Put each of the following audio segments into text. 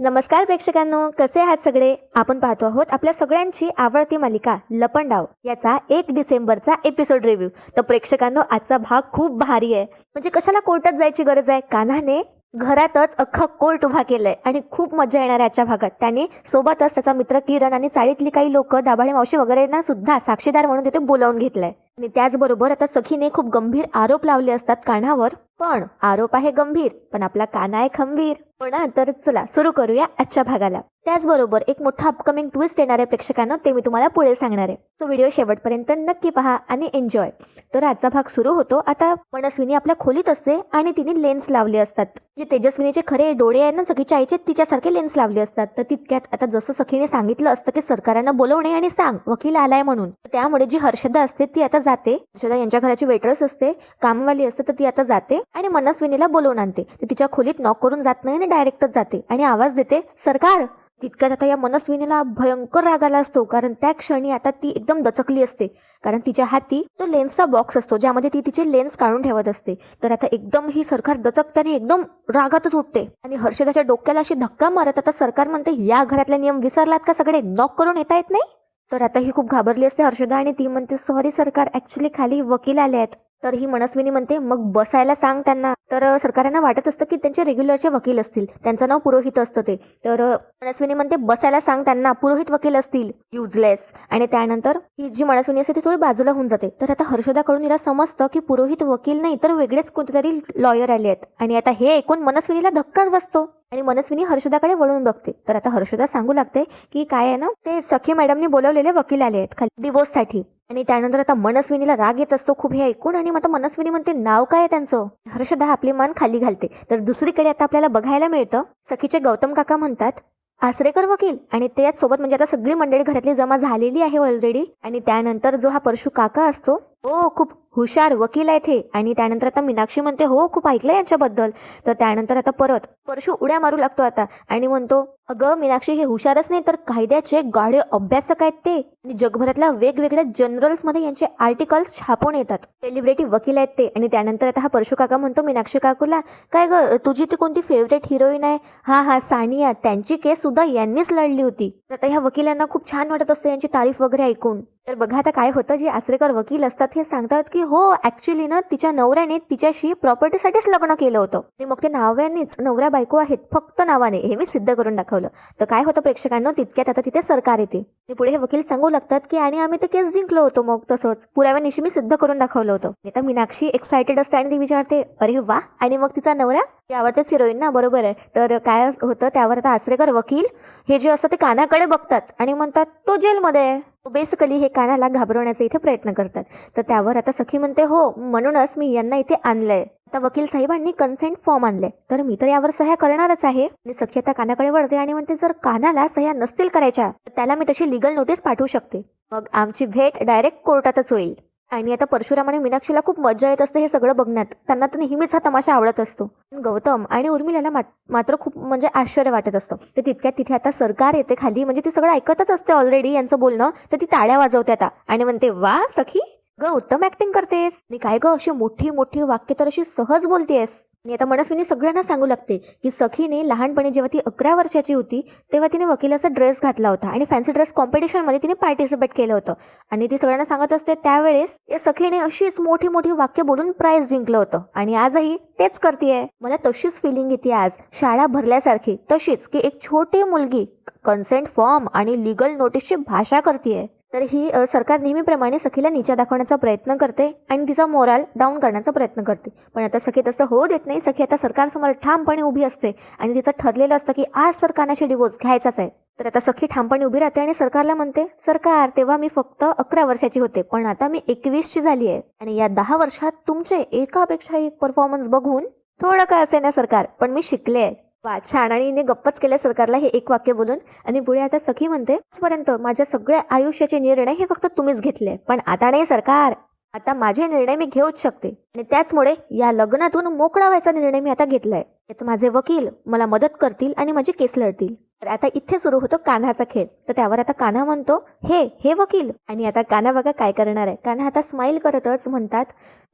नमस्कार प्रेक्षकांनो कसे आहात सगळे? आपण पाहतो आहोत आपल्या सगळ्यांची आवडती मालिका लपंडाव याचा एक डिसेंबरचा एपिसोड रिव्ह्यू तर प्रेक्षकांनो आजचा भाग खूप भारी आहे. म्हणजे कशाला कोर्टात जायची गरज आहे? कान्हाने घरातच अख्खा कोर्ट उभा केलाय आणि खूप मजा येणार आहे आजच्या भागात. त्याने सोबतच त्याचा मित्र किरण आणि चाळीतली काही लोक दाभाडे मावशी वगैरेंना सुद्धा साक्षीदार म्हणून तिथे बोलावून घेतलंय. आणि त्याचबरोबर आता सखीने खूप गंभीर आरोप लावले असतात कान्हावर. पण आरोप आहे गंभीर पण आपला काना आहे खंबीर. पण तर चला सुरू करूया आजच्या भागाला. त्याचबरोबर एक मोठा अपकमिंग ट्विस्ट येणार आहे प्रेक्षकांना ते मी तुम्हाला पुढे सांगणार आहे. तो व्हिडिओ शेवटपर्यंत नक्की पहा आणि एन्जॉय तर आजचा भाग सुरू होतो. आता मनस्विनी आपल्या खोलीत असते आणि तिने लेन्स लावले असतात. जे तेजस्विनीचे खरे डोळे आहे ना सखीच्या आईचे तिच्यासारखे लेन्स लावले असतात. तर तितक्यात आता जसं सखीने सांगितलं असतं की सरकारांना बोलवणे आणि सांग वकील आलाय म्हणून. त्यामुळे जी हर्षदा असते ती आता जाते. हर्षदा यांच्या घराची वेटरस असते कामवाली असते तर ती आता जाते. आणि मनस्विनीला बोलवून आणते. ती तिच्या खोलीत नॉक करून जात नाही आणि डायरेक्टच जाते आणि आवाज देते सरकार तितक्यात आता या मनस्विनीला भयंकर राग आला असतो कारण त्या क्षणी आता ती एकदम दचकली असते. कारण तिच्या हाती तो लेन्सचा बॉक्स असतो ज्यामध्ये ती तिचे लेन्स काढून ठेवत असते. तर आता एकदम ही सरकार दचकताने एकदम रागातच उठते. आणि हर्षदाच्या डोक्याला अशी धक्का मारत आता सरकार म्हणते या घरातले नियम विसरलात का सगळे? नॉक करून येता येत नाही? तर आता ही खूप घाबरली असते हर्षदा आणि ती म्हणते सॉरी सरकार ऍक्च्युली खाली वकील आले आहेत. तर ही मनस्विनी म्हणते मग बसायला सांग त्यांना. तर सरकारांना वाटत असतं की त्यांचे रेग्युलरचे वकील असतील. त्यांचं नाव पुरोहित असतं ते. तर मनस्विनी म्हणते बसायला सांग त्यांना पुरोहित वकील असतील. युजलेस आणि त्यानंतर ही जी मनस्विनी असते ती थोडी बाजूला होऊन जाते. तर आता हर्षदाकडून हिला समजतं की पुरोहित वकील नाही तर वेगळेच कोणतेतरी लॉयर आले आहेत. आणि आता हे ऐकून मनस्विनीला धक्काच बसतो. आणि मनस्विनी हर्षदाकडे वळून बघते. तर आता हर्षदा सांगू लागते की काय आहे ना ते सखी मॅडमनी बोलवलेले वकील आले आहेत खाली डिवोर्ससाठी आणि त्यानंतर आता मनस्विनीला राग येत असतो खूप हे ऐकून आणि मग आता मनस्विनी म्हणते नाव काय आहे त्यांचं? हर्षदा आपली मान खाली घालते. तर दुसरीकडे आता आपल्याला बघायला मिळतं सखीचे गौतम काका म्हणतात आसरेकर वकील. आणि त्याच सोबत म्हणजे आता सगळी मंडळी घरातली जमा झालेली आहे ऑलरेडी आणि त्यानंतर जो हा परशु काका असतो हो खूप हुशार वकील आहेत हे आणि त्यानंतर आता मीनाक्षी म्हणते हो खूप ऐकलं यांच्याबद्दल. तर त्यानंतर आता परत परशु उड्या मारू लागतो आता आणि म्हणतो अगं मीनाक्षी हे हुशारच नाही तर कायद्याचे गाढे अभ्यासक आहेत ते. आणि जगभरातल्या वेगवेगळ्या जर्नल्समध्ये यांचे आर्टिकल्स छापून येतात. सेलिब्रिटी वकील आहेत ते. आणि त्यानंतर आता हा परशु काका म्हणतो मीनाक्षी काकूला काय ग तुझी ती कोणती फेवरेट हिरोईन आहे? हा हा सानिया. त्यांची केस सुद्धा यांनीच लढली होती. तर आता ह्या वकिलांना खूप छान वाटत असतं यांची तारीफ वगैरे ऐकून. तर बघा आता काय होतं जे आसरेकर वकील असतात हे सांगतात की हो ऍक्च्युली ना तिच्या नवऱ्याने तिच्याशी प्रॉपर्टीसाठीच लग्न केलं होतं. आणि मग ते नाव्यानेच नवऱ्या बायको आहेत फक्त नावाने हे मी सिद्ध करून दाखवलं. तर काय होतं प्रेक्षकांना तितक्यात आता तिथे सरकार येते. आणि पुढे हे वकील सांगू लागतात की आणि आम्ही ते केस जिंकलो होतो मग तसंच. पुराव्यानिशी मी सिद्ध करून दाखवलं होतं. आता मीनाक्षी एक्सायटेड असते आणि ती विचारते अरे वा! आणि मग तिचा नवरा आवडतेच हिरोईन ना बरोबर आहे. तर काय होतं त्यावर आता आसरेकर वकील हे जे असतं ते कानाकडे बघतात आणि म्हणतात तो जेलमध्ये आहे. बेसिकली हे कानाला घाबरवण्याचा इथे प्रयत्न करतात. तर त्यावर आता सखी म्हणते हो म्हणूनच मी यांना इथे आणलंय. आता वकील साहेबांनी कन्सेंट फॉर्म आणले तर मी तर यावर सह्या करणारच आहे. आणि सखी आता कानाकडे वळते आणि म्हणते जर कानाला सह्या नसतील करायच्या तर त्याला मी तशी लिगल नोटीस पाठवू शकते. मग आमची भेट डायरेक्ट कोर्टातच होईल. आणि आता परशुराम आणि मीनाक्षीला खूप मजा येत असते हे सगळं बघण्यात. त्यांना तर नेहमीच हा तमाशा आवडत असतो. पण गौतम आणि उर्मिलाला मा- मात्र खूप म्हणजे आश्चर्य वाटत असतं. तर तितक्यात तिथे आता सरकार येते खाली म्हणजे ती सगळं ऐकतच असते ऑलरेडी यांचं बोलणं तर ती ताळ्या वाजवते आता. आणि म्हणते वा सखी ग उत्तम ऍक्टिंग करतेस. मी काय ग अशी मोठी मोठी वाक्य तर अशी सहज बोलतेस आणि आता मनस्विनी सगळ्यांना सांगू लागते की सखीने लहानपणी जेव्हा ती अकरा वर्षाची होती तेव्हा तिने वकिलाचा ड्रेस घातला होता आणि फॅन्सी ड्रेस कॉम्पिटिशनमध्ये तिने पार्टिसिपेट केलं होतं. आणि ती सगळ्यांना सांगत असते त्यावेळेस या सखीने अशीच मोठी मोठी वाक्य बोलून प्राइज जिंकलं होतं. आणि आजही तेच करते मला तशीच फिलिंग येते आज. शाळा भरल्यासारखी तशीच की एक छोटी मुलगी कन्सेंट फॉर्म आणि लिगल नोटीसची भाषा करते तर ही सरकार नेहमीप्रमाणे सखीला नीचा दाखवण्याचा प्रयत्न करते आणि तिचा मोराल डाऊन करण्याचा प्रयत्न करते. पण आता सखी तसं होऊ देत नाही. सखी आता सरकारसमोर ठामपणे उभी असते आणि तिचं ठरलेलं असतं की आज सरकारनाशी डिवोर्स घ्यायचाच आहे. तर आता सखी ठामपणे उभी राहते आणि सरकारला म्हणते सरकार तेव्हा मी फक्त अकरा वर्षाची होते पण आता मी एकवीसची झाली आहे. आणि या दहा वर्षात तुमचे एकापेक्षा एक परफॉर्मन्स बघून थोडं का असे ना सरकार पण मी शिकले आहे. वा छान. आणि हिने गप्पच केलं सरकारला हे एक वाक्य बोलून. आणि पुढे आता सखी म्हणते आजपर्यंत माझ्या सगळ्या आयुष्याचे निर्णय हे फक्त तुम्हीच घेतले. पण आता नाही सरकार. आता माझे निर्णय मी घेऊच शकते. आणि त्याचमुळे या लग्नातून मोकळा व्हायचा निर्णय मी आता घेतलाय. आता माझे वकील मला मदत करतील आणि माझी केस लढतील. तर आता इथे सुरू होतो कान्हाचा खेळ. तर त्यावर आता कान्हा म्हणतो हे हे वकील. आणि आता कान्हा बघा काय करणार आहे. कान्हा आता स्माईल करतच म्हणतात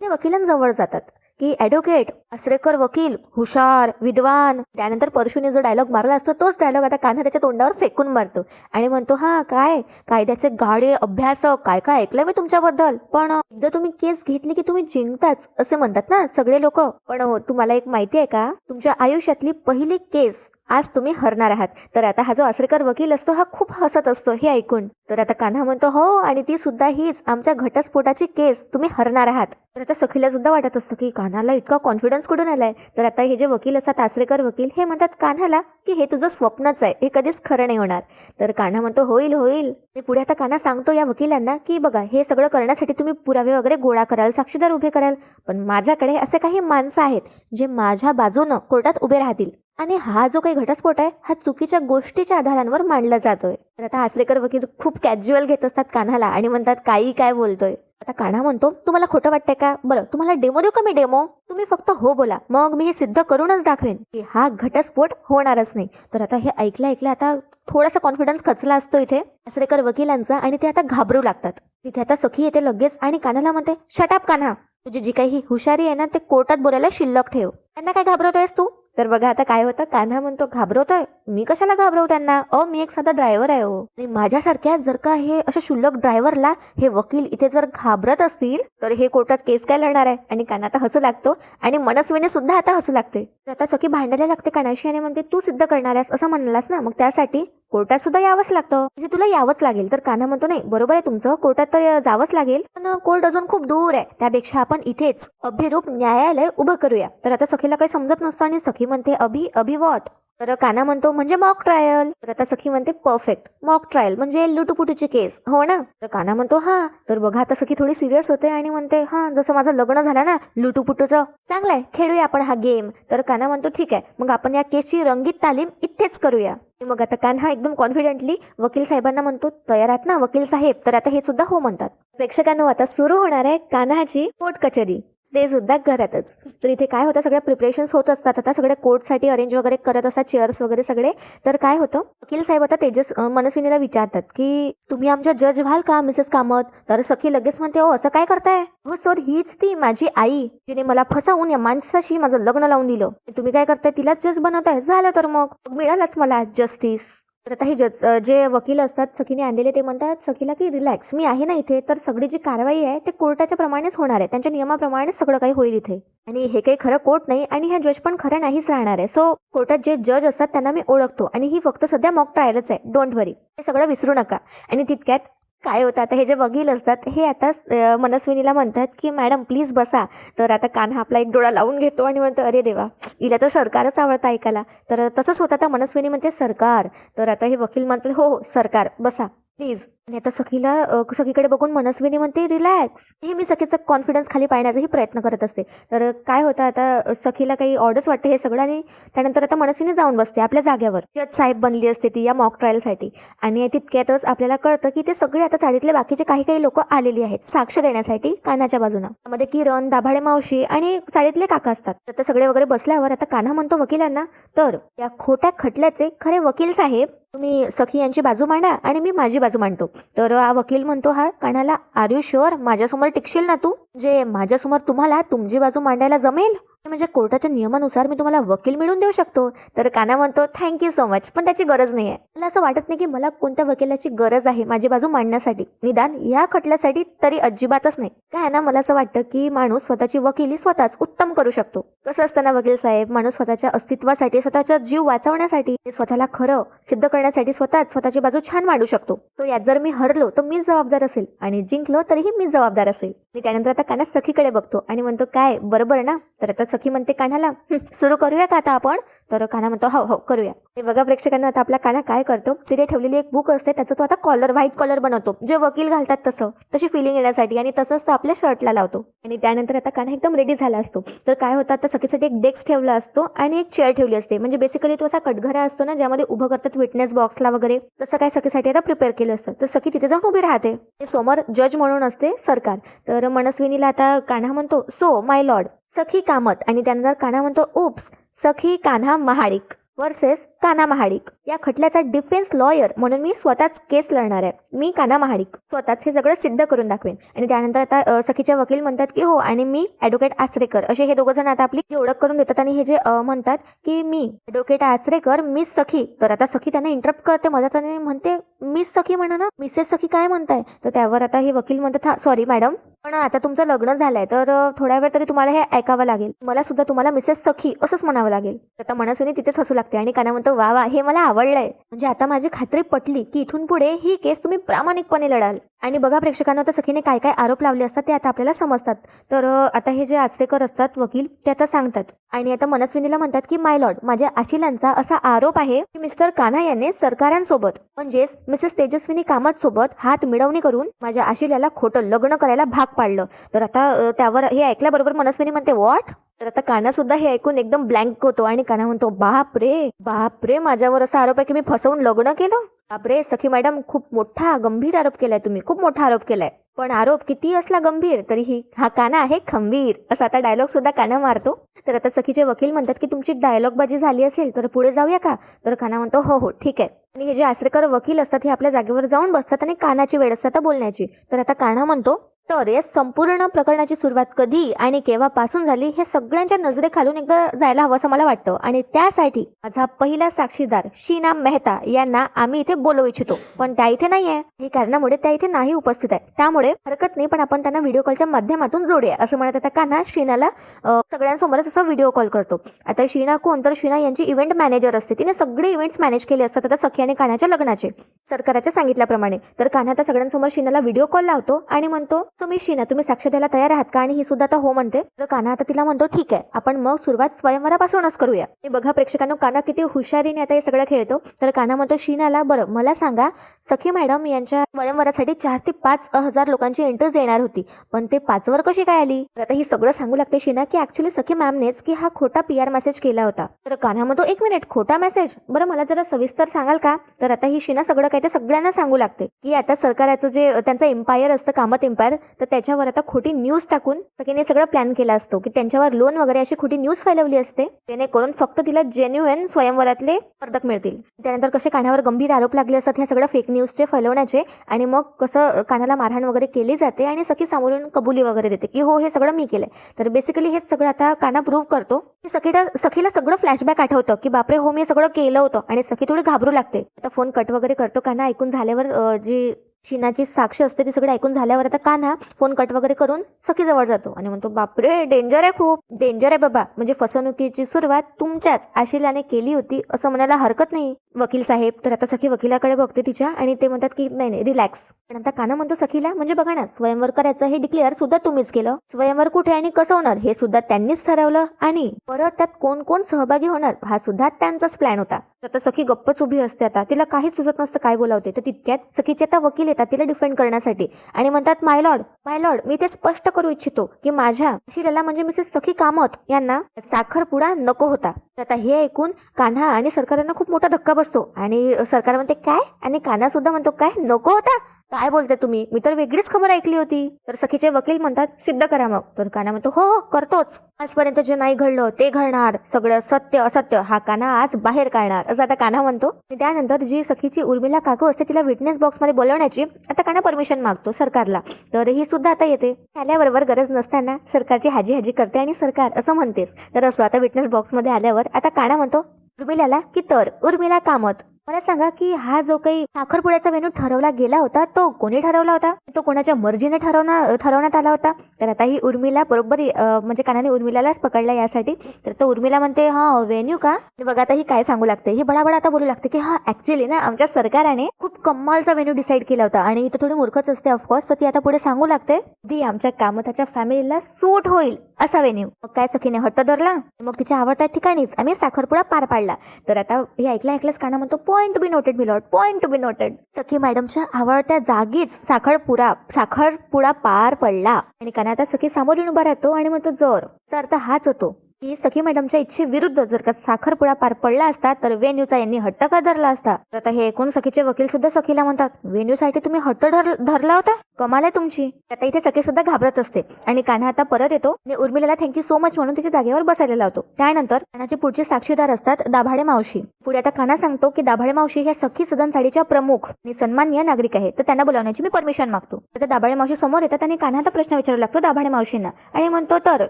ते वकिलांजवळ जातात. की ॲडव्होकेट आसरेकर वकील हुशार विद्वान. त्यानंतर परशुने जो डायलॉग मारला असतो तोच डायलॉग आता कान्हा त्याच्या तोंडावर फेकून मारतो. आणि म्हणतो हा काय? कायद्याचे गाडे अभ्यासक. काय काय ऐकलंय मी तुमच्याबद्दल? पण एकदा तुम्ही केस घेतली की तुम्ही जिंकताच असे म्हणतात ना सगळे लोक. पण हो तुम्हाला एक माहिती आहे का? तुमच्या आयुष्यातली पहिली केस आज तुम्ही हरणार आहात. तर आता हा जो आसरेकर वकील असतो हा खूप हसत असतो. हे ऐकून. तर आता कान्हा म्हणतो हो आणि ती सुद्धा हीच. आमच्या घटस्फोटाची केस. तुम्ही हरणार आहात. तर आता सखीला सुद्धा वाटत असतं की कान्हाला इतका कॉन्फिडन्स कुठून आलाय? तर आता हे जे वकील असतात आसरेकर वकील हे म्हणतात कान्हाला की हे तुझं स्वप्नच आहे. हे कधीच खरं नाही होणार. तर कान्हा म्हणतो होईल होईल. आणि पुढे आता कान्हा सांगतो या वकिलांना की बघा हे सगळं करण्यासाठी तुम्ही पुरावे वगैरे गोळा कराल साक्षीदार उभे कराल. पण माझ्याकडे असे काही माणसं आहेत जे माझ्या बाजूनं कोर्टात उभे राहतील. आणि हा जो काही घटस्फोट आहे हा चुकीच्या गोष्टीच्या आधारांवर मांडला जातोय. तर आता आसरेकर वकील खूप कॅज्युअल घेत असतात कान्हाला आणि म्हणतात काही काय बोलतोय. आता कान्हा म्हणतो तुम्हाला खोटं वाटतंय का? बरं तुम्हाला डेमो देऊ का मी डेमो? तुम्ही फक्त हो बोला. मग मी हे सिद्ध करूनच दाखवेन की हा घटस्फोट होणारच नाही. तर आता हे ऐकलं ऐकलं आता थोडासा कॉन्फिडन्स खचला असतो इथे. आसरेकर वकिलांचा आणि ते आता घाबरू लागतात. तिथे आता सखी येते लगेच आणि कानाला म्हणते शटाप कान्हा. तुझी जी काही हुशारी आहे ना ते कोर्टात बोलायला शिल्लक ठेव. त्यांना काय घाबरवतोयस तू? तर बघा आता काय होतं? कान्हा म्हणतो घाबरवतोय? मी कशाला घाबरव त्यांना? अ मी एक साधा ड्रायव्हर आहे हो. आणि माझ्यासारख्या जर का हे अशा शुल्लक ड्रायव्हरला हे वकील इथे जर घाबरत असतील तर हे कोर्टात केस काय लढणार आहे? आणि कान्हा आता हसू लागतो आणि मनस्वीने सुद्धा आता हसू लागते. तर आता सखी भांडायला लागते कानाशी आणि म्हणते तू सिद्ध करणार आहेस असं म्हणलास ना? मग त्यासाठी कोर्टात सुद्धा यावंच लागतं. म्हणजे तुला यावंच लागेल तर कान्हा म्हणतो नाही बरोबर आहे तुमचं कोर्टात तर जावंच लागेल पण कोर्ट अजून खूप दूर आहे. त्यापेक्षा आपण इथेच अभिरूप न्यायालय उभं करूया. तर आता सखीला काही समजत नसतं आणि सखी म्हणते अभि अभि वॉट तर काना म्हणतो म्हणजे मॉक ट्रायल तर आता सखी म्हणते परफेक्ट मॉक ट्रायल म्हणजे लुटुपुटूची केस हो ना? तर काना म्हणतो हा. तर बघा आता सखी थोडी सिरियस होते आणि म्हणते हा जसं माझं लग्न झालं ना लुटुपुटूचं चांगलंय खेळूया आपण हा गेम तर काना म्हणतो ठीक आहे मग आपण या केसची रंगीत तालीम इथेच करूया. मग आता कान्हा एकदम कॉन्फिडेंटली वकील साहेबांना म्हणतो तयार आहात ना वकील साहेब? तर आता हे सुद्धा हो म्हणतात. प्रेक्षकांना आता सुरू होणार आहे कान्हाची कोर्ट कचेरी. ते सुद्धा घरातच तर इथे काय होतं सगळ्या प्रिपरेशन्स होत असतात. आता सगळ्या कोर्टसाठी अरेंज वगैरे करत असतात चेअर्स वगैरे सगळे. तर काय होतं वकील साहेब आता तेजस मनस्विनीला विचारतात की तुम्ही आमच्या जज व्हाल का मिसेस कामत? तर सखी लगेच म्हणते हो असं काय करताय? हो सर हीच ती माझी आई जिने मला फसवून या माणसाशी माझं लग्न लावून दिलं. तुम्ही काय करताय तिलाच जज बनवताय? झालं तर मग. मिळालाच मला जस्टिस तर आता हे जज जे वकील असतात सखीने आणलेले ते म्हणतात सखीला की रिलॅक्स मी आहे ना इथे तर सगळी जी कारवाई आहे ते कोर्टाच्या प्रमाणेच होणार आहे. त्यांच्या नियमाप्रमाणेच सगळं काही होईल इथे. आणि हे काही खरं कोर्ट नाही आणि ह्या जज पण खरं नाहीच राहणार आहे. सो कोर्टात जे जज असतात त्यांना मी ओळखतो. आणि ही फक्त सध्या मॉक ट्रायलच आहे. डोंट वरी हे सगळं विसरू नका. आणि तितक्यात काय होतं? आता हे जे वकील असतात हे आता मनस्विनीला म्हणतात की मॅडम प्लीज बसा. तर आता कान्हा आपला एक डोळा लावून घेतो आणि म्हणतो अरे देवा हिला तर सरकारच आवडतं ऐकायला. तर तसंच होतं. आता मनस्विनी म्हणते सरकार. तर आता हे वकील म्हणतात हो हो सरकार बसा. प्लीज आणि आता सखीला सखीकडे बघून मनस्विनी म्हणते रिलॅक्स हे मी सखीचा कॉन्फिडन्स खाली पाळण्याचाही प्रयत्न करत असते. तर काय होतं आता सखीला काही ऑर्डर्स वाटते हे सगळं आणि त्यानंतर आता मनस्विनी जाऊन बसते आपल्या जागेवर जज साहेब बनली असते ती या मॉक ट्रायलसाठी आणि तितक्यातच आपल्याला कळतं की ते सगळे आता चाळीतले बाकीचे काही काही लोक आलेली आहेत साक्ष देण्यासाठी कानाच्या बाजूनं. त्यामध्ये किरण दाभाडे मावशी आणि चाळीतले काका असतात. तर ते सगळे वगैरे बसल्यावर आता कान्हा म्हणतो वकिलांना तर या खोट्या खटल्याचे खरे वकील साहेब तुम्ही सखी यांची बाजू मांडा आणि मी माझी बाजू मांडतो. तर हा वकील म्हणतो हा कानाला आर यू शुअर माझ्यासमोर टिकशील ना तू? जे माझ्यासमोर तुम्हाला तुमची बाजू मांडायला जमेल म्हणजे कोर्टाच्या नियमानुसार मी तुम्हाला वकील मिळून देऊ शकतो. तर काना म्हणतो थँक्यू सो मच पण त्याची गरज नाही आहे मला असं वाटत नाही की मला कोणत्या वकिलाची गरज आहे माझी बाजू मांडण्यासाठी. निदान या खटल्यासाठी तरी अजिबातच नाही. काय ना मला असं वाटतं की माणूस स्वतःची वकिली स्वतःच उत्तम करू शकतो. कसं असताना वकील साहेब माणूस स्वतःच्या अस्तित्वासाठी स्वतःचा जीव वाचवण्यासाठी स्वतःला खरं सिद्ध करण्यासाठी स्वतःच स्वतःची बाजू छान मांडू शकतो. तो यात जर मी हरलो तर मीच जबाबदार असेल. आणि जिंकलो तरीही मीच जबाबदार असेल. आणि त्यानंतर आता कान्हा सखीकडे बघतो आणि म्हणतो काय बरोबर ना? तर आता सखी म्हणते कान्हाला सुरू करूया का आता आपण? तर काना म्हणतो हो हो करूया. बघा प्रेक्षकांना आता आपला काना काय करतो? तिथे ठेवलेली एक बुक असते त्याचं तो आता कॉलर व्हाईट कॉलर बनवतो. जे वकील घालतात तसं तशी फिलिंग येण्यासाठी आणि तसंच तो आपल्या शर्टला लावतो. आणि त्यानंतर आता काना एकदम रेडी झाला असतो. तर काय होतं आता सखीसाठी एक डेस्क ठेवला असतो आणि एक चेअर ठेवली असते. म्हणजे बेसिकली तो असा कटघरा असतो ना ज्यामध्ये उभं करतात विटनेस बॉक्सला वगैरे. तसं काय सखीसाठी आता प्रिपेअर केलं असतं. तर सखी तिथे जाऊन उभी राहते. समोर जज म्हणून असते सरकार. तर मनस्विनीला आता कान्हा म्हणतो so my lord Sakhi Kamat. आणि त्यानंतर कान्हा म्हणतो उप्स सखी कान्हा महाडिक. वर्सेस काना महाडिक. या खटल्याचा डिफेन्स लॉयर म्हणून मी स्वतःच केस लढणार आहे. मी काना महाडिक. स्वतःच हे सगळं सिद्ध करून दाखवेन. आणि त्यानंतर आता सखीचे वकील म्हणतात की हो आणि मी ॲडव्होकेट आचरेकर. असे हे दोघं जण आता आपली ओळख करून देतात आणि हे जे म्हणतात की मी ॲडव्होकेट आचरेकर मिस सखी. तर आता सखी त्यांना इंटरप्ट करते मदत आणि म्हणते मिस सखी म्हणा ना मिसेस सखी काय म्हणताय? तर त्यावर आता हे वकील म्हणतात हा सॉरी मॅडम पण आता तुमचं लग्न झालंय तर थोड्या वेळ तरी तुम्हाला हे ऐकावं लागेल. मला सुद्धा तुम्हाला मिसेस सखी असंच म्हणावं लागेल. आता मनसुनी तिथेच हसू लागते आणि काना म्हणतो वा वा हे मला आवडलंय. म्हणजे आता माझी खात्री पटली की इथून पुढे ही केस तुम्ही प्रामाणिकपणे लढाल. आणि बघा प्रेक्षकांना तर सखीने काय काय आरोप लावले असतात ते आता आपल्याला समजतात. तर आता हे जे आचरेकर असतात वकील ते आता सांगतात. आणि आता मनस्विनीला म्हणतात की माय लॉर्ड माझ्या आशिलांचा असा आरोप आहे की मिस्टर कान्हा यांनी सरकारांसोबत म्हणजेच मिसेस तेजस्विनी कामत सोबत हात मिळवणी करून माझ्या आशिल्याला खोटं लग्न करायला भाग पाडलं. तर आता त्यावर हे ऐकल्याबरोबर मनस्विनी म्हणते वॉट? तर आता काना सुद्धा हे ऐकून एकदम ब्लँक होतो आणि काना म्हणतो बाप रे बाप रे माझ्यावर असा आरोप आहे की मी फसवून लग्न केलं? बापरे सखी मॅडम खूप मोठा गंभीर आरोप केलाय तुम्ही खूप मोठा आरोप केलाय. पण आरोप किती असला गंभीर तरीही हा काना आहे खंबीर. असा आता डायलॉग सुद्धा काना मारतो. तर आता सखीचे वकील म्हणतात की तुमची डायलॉग बाजी झाली असेल तर पुढे जाऊया का? तर काना म्हणतो हो हो ठीक आहे. आणि हे जे आसरेकर वकील असतात हे आपल्या जागेवर जाऊन बसतात आणि कानाची वेळ असतात बोलण्याची. तर आता काना म्हणतो तर या संपूर्ण प्रकरणाची सुरुवात कधी आणि केव्हापासून झाली हे सगळ्यांच्या नजरेखालून एकदा जायला हवं असं मला वाटतं. आणि त्यासाठी माझा पहिला साक्षीदार शीना मेहता यांना आम्ही इथे बोलवू इच्छितो. पण त्या इथे नाही आहे हे कारणामुळे त्या इथे नाही उपस्थित आहे त्यामुळे हरकत नाही पण आपण त्यांना व्हिडिओ कॉलच्या माध्यमातून जोडूया असं म्हणत आता कान्हा शीनाला सगळ्यांसमोरच असा व्हिडिओ कॉल करतो. आता शीना कोण? तर शीना यांची इव्हेंट मॅनेजर असते. तिने सगळे इव्हेंट्स मॅनेज केले असतात आता सखी आणि कान्हाच्या लग्नाचे. सरकाराच्या सांगितल्याप्रमाणे. तर कान्हा आता सगळ्यांसमोर शीनाला व्हिडिओ कॉल लावतो आणि म्हणतो सो मी शीना तुम्ही साक्ष द्यायला तयार आहात का? आणि ही सुद्धा आता हो म्हणते. तर काना आता तिला म्हणतो ठीक आहे आपण मग सुरुवात स्वयंवरापासूनच करूया. आणि बघा प्रेक्षकांना काना किती हुशारीने आता हे सगळं खेळतो. तर काना म्हणतो शीनाला बरं मला सांगा सखी मॅडम यांच्या स्वयंवरासाठी चार ते पाच हजार लोकांची एंट्रीज येणार होती पण ते पाचवर कशी काय आली? तर आता ही सगळं सांगू लागते शीना की ऍक्च्युली सखी मॅमनेच की हा खोटा पी आर मेसेज केला होता. तर काना म्हणतो एक मिनिट खोटा मेसेज बरं मला जरा सविस्तर सांगाल का? तर आता ही शीना सगळं काय ते सगळ्यांना सांगू लागते की आता सरकाराचं जे त्यांचं एम्पायर असतं कामत एम्पायर तर त्याच्यावर आता खोटी न्यूज टाकून सगळ्यांनी सगळं प्लॅन केला असतो. की त्यांच्यावर लोन वगैरे अशी खोटी न्यूज फैलवली असते जेणेकरून फक्त तिला जेन्युएन स्वयंवरातले स्पर्धक मिळतील. त्यानंतर कसे कानावर गंभीर आरोप लागले असतात ह्या सगळ्या फेक न्यूजचे फैलवण्याचे आणि मग कसं कानाला मारहाण वगैरे केली जाते आणि सखी समोरून कबुली वगैरे देते की हो हे सगळं मी केलंय. तर बेसिकली हे सगळं आता काना प्रूव्ह करतो की सखीला सखीला सगळं फ्लॅशबॅक आठवतं की बापरे हो मी हे सगळं केलं होतं आणि सखी थोडी घाबरू लागते. आता फोन कट वगैरे करतो काना ऐकून झाल्यावर जी शिनाची साक्ष असते ती सगळं ऐकून झाल्यावर आता कान्हा फोन कट वगैरे करून सखीजवळ जातो. आणि म्हणतो बापरे डेंजर आहे खूप डेंजर आहे बाबा. म्हणजे फसवणुकीची सुरुवात तुमच्याच आशिलाने केली होती असं म्हणायला हरकत नाही. वकील साहेब तर आता सखी वकिलाकडे बघते तिच्या आणि ते म्हणतात की नाही नाही रिलॅक्स पण आता काना म्हणतो सखीला म्हणजे बघा ना स्वयंवर करायचं हे डिक्लेअर सुद्धा तुम्हीच केलं. स्वयंवर कुठे आणि कसं होणार हे सुद्धा त्यांनीच ठरवलं आणि परत त्यात कोण कोण सहभागी होणार हा सुद्धा त्यांचाच प्लॅन होता. तर आता सखी गप्पच उभी असते आता. तिला काहीच सुचत नसतं काय बोलावते. तर तितक्यात सखीचे आता वकील येतात तिला डिफेंड करण्यासाठी. आणि म्हणतात माय लॉर्ड माय लॉर्ड मी ते स्पष्ट करू इच्छितो की माझ्या शिलाला म्हणजे मिसेस सखी कामत यांना साखरपुडा नको होता. तर आता हे ऐकून कान्हा आणि सरकारांना खूप मोठा धक्का बसतो. आणि सरकार म्हणते काय? आणि कान्हा सुद्धा म्हणतो काय? नको होता? काय बोलते तुम्ही? मी तर वेगळीच खबर ऐकली होती. तर सखीचे वकील म्हणतात सिद्ध करा मग. तर काना म्हणतो हो हो करतोच. आजपर्यंत जे नाही घडलं ते घडणार. सगळं सत्य असत्य हा काना आज बाहेर काढणार. असं आता काना म्हणतो. आणि त्यानंतर जी सखीची उर्मिला काकू असते तिला विटनेस बॉक्समध्ये बोलवण्याची आता काना परमिशन मागतो सरकारला. तर ही सुद्धा आता येते. आल्याबरोबर गरज नसताना सरकारची हाजी हाजी करते आणि सरकार असं म्हणतेस तर असो आता विटनेस बॉक्समध्ये आल्यावर आता काना म्हणतो उर्मिलाला की तर उर्मिला कामत. मला सांगा की हा जो काही साखरपुड्याचा मेनू ठरवला गेला होता तो कोणी ठरवला होता? तो कोणाच्या मर्जीने ठरवणार ठरवण्यात आला होता? तर आता ही उर्मिला बरोबर म्हणजे कानाने उर्मिलालाच पकडला यासाठी. तर तो उर्मिला म्हणते हा वेन्यू का? आणि बघा आता ही काय सांगू लागते. ही बडाबडा आता बोलू लागते की हा ऍक्च्युली ना आमच्या सरकाराने खूप कम्मालचा वेन्यू डिसाईड केला होता. आणि इथं थोडी मूर्खच असते ऑफकोर्स तर ती आता पुढे सांगू लागते दी आमच्या कामताच्या फॅमिलीला सूट होईल असा वेन्यू. मग काय सखीने हट्ट धरला. मग तिच्या आवडत्या ठिकाणीच आम्ही साखरपुडा पार पाडला. तर आता हे ऐकलं ऐकल्याच काना म्हणतो point be noted milord point be noted Sakhi मॅडमच्या आवडत्या जागीच साखरपुरा साखरपुडा पार पडला. आणि काना आता सखी समोर येऊन उभा राहतो आणि म्हणतो जर. जर तर हाच होतो. की सखी मॅडमच्या इच्छेविरुद्ध जर का साखरपुडा पार पडला असता तर वेन्यूचा यांनी हट्ट का धरला असता. तर आता हे एकूण सखीचे वकील सुद्धा सखीला म्हणतात वेन्यूसाठी तुम्ही हट्ट धर- धरला होता? कमाल आहे तुमची. आता इथे सखी सुद्धा घाबरत असते. आणि कान्हा आता परत येतो आणि उर्मिलाला थँक्यू सो मच म्हणून तिच्या जागेवर बसायला लावतो. त्यानंतर कानाचे पुढचे साक्षीदार असतात दाभाडे मावशी. पुढे आता कान्हा सांगतो की दाभाडे मावशी ह्या सखी सदन साडीच्या प्रमुख आणि सन्मान्य नागरिक आहे तर त्यांना बोलावण्याची मी परमिशन मागतो. आता दाभाडे मावशी समोर येतात आणि कान्हा आता प्रश्न विचारू लागतो दाभाडे मावशींना. आणि म्हणतो तर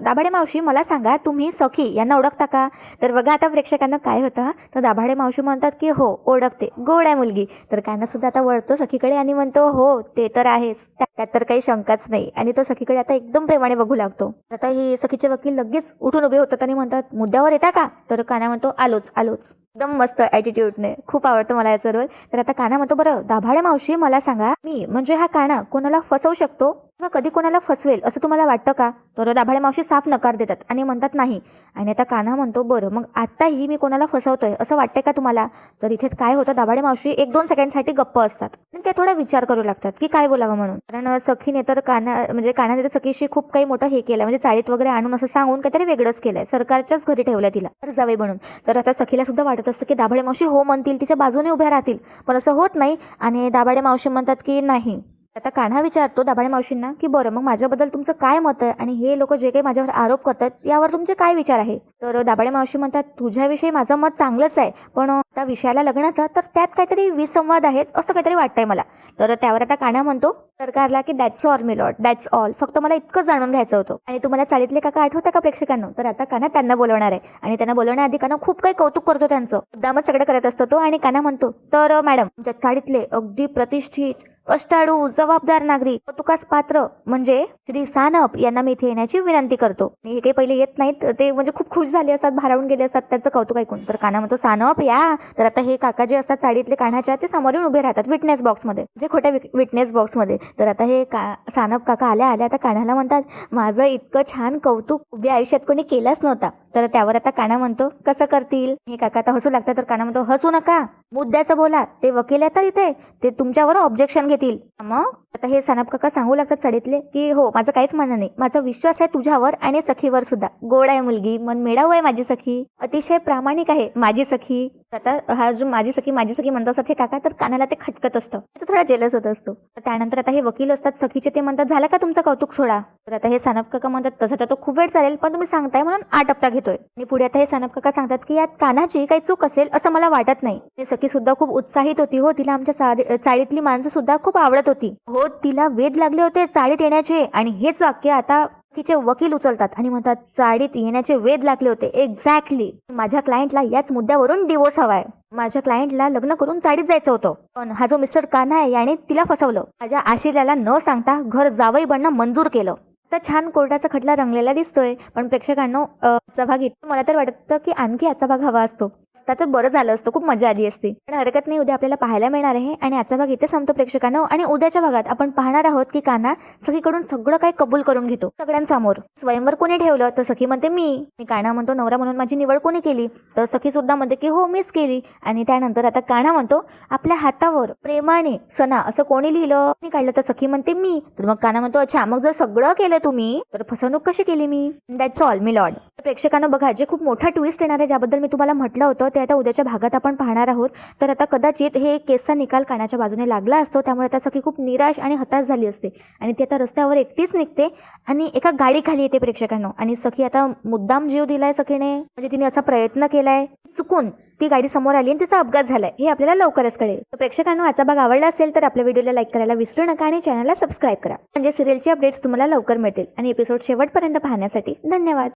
दाभाडे मावशी मला सांगा तुम्ही सखी यांना ओळखता का? तर बघा आता प्रेक्षकांना काय होतं तर दाभाडे मावशी म्हणतात की हो ओळखते. गोड आहे मुलगी. तर कान्हा सुद्धा आता वळतो सखीकडे आणि म्हणतो हो ते तर आहेच. त्या- त्यात तर काही शंकाच नाही. आणि तो सखीकडे आता एकदम प्रेमाने बघू लागतो. आता ही सखीचे वकील लगेच उठून उभे होतात आणि म्हणतात मुद्द्यावर येता का? तर काना म्हणतो आलोच आलोच. एकदम मस्त ॲटिट्यूडने खूप आवडतं मला याचा रोल तर आता काना म्हणतो बरं दाभाडे मावशी मला सांगा मी म्हणजे हा काना कोणाला फसवू शकतो? किंवा कधी कोणाला फसवेल असं तुम्हाला वाटतं का? तर दाभाळे मावशी साफ नकार देतात आणि म्हणतात नाही. आणि आता कान्हा म्हणतो बरं मग आत्ताही मी कोणाला फसवतोय असं वाटतंय का तुम्हाला? तर इथे काय होतं दाभाडे मावशी एक दोन सेकंडसाठी गप्प असतात. आणि ते थोडा विचार करू लागतात की काय बोलावं म्हणून. कारण सखीने तर काना म्हणजे कानाने तर सखीशी खूप काही मोठं हे केलं म्हणजे चाळीत वगैरे आणून असं सांगून काहीतरी वेगळंच केलंय. सरकारच्याच घरी ठेवलंय तिला. तर जावे म्हणून. तर आता सखीला सुद्धा वाटत असतं की दाभाडे मावशी हो म्हणतील तिच्या बाजूने उभ्या राहतील. पण असं होत नाही. आणि दाभाडे मावशी म्हणतात की नाही. आता कान्हा विचारतो दाभाडे मावशींना की बरं मग माझ्याबद्दल तुमचं काय मत आहे? आणि हे लोक जे काही माझ्यावर आरोप करतात यावर तुमचे काय विचार आहे? तर दाभाडे मावशी म्हणतात तुझ्याविषयी माझं मत चांगलंच आहे पण आता विषयाला लग्नाचा तर त्यात काहीतरी विसंवाद आहेत असं काहीतरी वाटतंय मला. तर त्यावर आता कान्हा म्हणतो सरकारला की that's all my lord that's all फक्त मला इतकं जाणून घ्यायचं होतं. आणि तुम्हाला चाळीतले काका आठवतं का प्रेक्षकांना? तर आता कान्हा त्यांना बोलवणार आहे. आणि त्यांना बोलवण्याआधी कान्हा खूप काही कौतुक करतो त्यांचं. मुद्दामच सगळं करत असतो तो आणि कान्हा म्हणतो तर मॅडम तुमच्या चाळीतले अगदी प्रतिष्ठित कष्टाळू जबाबदार नागरिक कौतुकास पात्र म्हणजे श्री सानप यांना मी इथे येण्याची विनंती करतो. हे काही पहिले येत नाहीत ते म्हणजे खूप खुश झाले असतात भारावून गेले असतात त्यांचं कौतुक ऐकून. तर काना म्हणतो सानप या. तर आता हे काका जे असतात चाळीतले कानाच्या ते समोर येऊन उभे राहतात विटनेस बॉक्समध्ये जे खोट्या विटनेस बॉक्समध्ये तर आता हे का सानप काका आल्या आल्या आता कानाला म्हणतात माझं इतकं छान कौतुक उभ्या आयुष्यात कोणी केलाच नव्हता. तर त्यावर आता काना म्हणतो कसं करतील? हे काका आता हसू लागतात तर काना म्हणतो हसू नका. मुद्द्याचं बोला. ते वकील येतात इथे. ते तुमच्यावर ऑब्जेक्शन घेतील. मग? आता हे सानप काका सांगू लागतात चढीतले की हो माझं काहीच म्हणणं नाही. माझा विश्वास आहे तुझ्यावर आणि सखीवर सुद्धा. गोड आहे मुलगी मन मेळाव आहे माझी सखी. अतिशय प्रामाणिक आहे माझी सखी. आता हा जो माझी सखी माझी सखी म्हणत असतात हे काका तर कानाला ते खटकत असतं. तो थोडा जेलस होत असतो. त्यानंतर आता हे वकील असतात सखीचे ते म्हणतात झालं का तुमचं कौतुक सोडा? तर आता हे सानप काका म्हणतात तसं तर तो खूप वेळ चालेल पण तुम्ही सांगताय म्हणून आठ हप्ता घेतोय. आणि पुढे आता हे सानप काका सांगतात की यात कानाची काही चूक असेल असं मला वाटत नाही. ते सखी सुद्धा खूप उत्साहित होती हो. तिला आमच्या चाळीतली माणसं सुद्धा खूप आवडत होती. हो तिला वेद लागले होते चाळीत येण्याचे आणि हेच वाक्य आता तिचे वकील उचलतात आणि म्हणतात चाळीत येण्याचे वेद लागले होते. एक्झॅक्टली माझ्या क्लायंटला याच मुद्द्यावरून डिवोर्स हवाय. माझ्या क्लायंटला लग्न करून चाळीत जायचं होतं. पण हा जो मिस्टर कान्हा आहे याने तिला फसवलं. माझ्या आशिल्याला न सांगता घर जावई बनणं मंजूर केलं. तर छान कोर्टाचा खटला रंगलेला दिसतोय. पण प्रेक्षकांनो अ, भाग इथं मला तर वाटतं की आणखी आजचा भाग हवा असतो. असता तर बरं झालं असतं खूप मजा आली असती. पण हरकत नाही उद्या आपल्याला पाहायला मिळणार आहे आणि आजचा भाग इथे संपतो प्रेक्षकांनो. आणि उद्याच्या भागात आपण पाहणार आहोत की काना सगळीकडून सगळं काही कबूल करून घेतो. सगळ्यांसमोर. स्वयंवर कोणी ठेवलं तर सखी म्हणते मी. मी काना म्हणतो नवरा म्हणून माझी निवड कोणी केली? तर सखी सुद्धा म्हणते की हो मीच केली. आणि त्यानंतर आता काना म्हणतो आपल्या हातावर प्रेमाने सणा असं कोणी लिहिलं? मी काढलं तर सखी म्हणते मी. तर मग काना म्हणतो अच्छा मग जर सगळं केलं तुम्ही? तर फसवणूक कशी केली मी? दॅट्स ऑल मी लॉर्ड प्रेक्षकांना बघा जे खूप मोठा ट्विस्ट येणार आहे ज्याबद्दल मी तुम्हाला म्हटलं होतं ते आता उद्याच्या भागात आपण पाहणार आहोत. तर आता कदाचित हे केसचा निकाल कानाच्या बाजूने लागला असतो त्यामुळे आता सखी खूप निराश आणि हताश झाली असते. आणि ती आता रस्त्यावर एकटीच निघते आणि एका गाडीखाली येते प्रेक्षकांना. आणि सखी आता मुद्दाम जीव दिलाय सखीने. म्हणजे तिने असा प्रयत्न केलाय. चुकून ती गाडी समोर आली आणि तिचा अपघात झालाय. हे आपल्याला लवकरच कळेल. प्रेक्षकांना आजचा भाग आवडला असेल तर आपल्या व्हिडिओला लाईक करायला विसरू नका आणि चॅनलला सबस्क्राईब करा. म्हणजे सिरियलचे अपडेट्स तुम्हाला लवकर मिळतील. आणि एपिसोड शेवटपर्यंत पाहण्यासाठी धन्यवाद.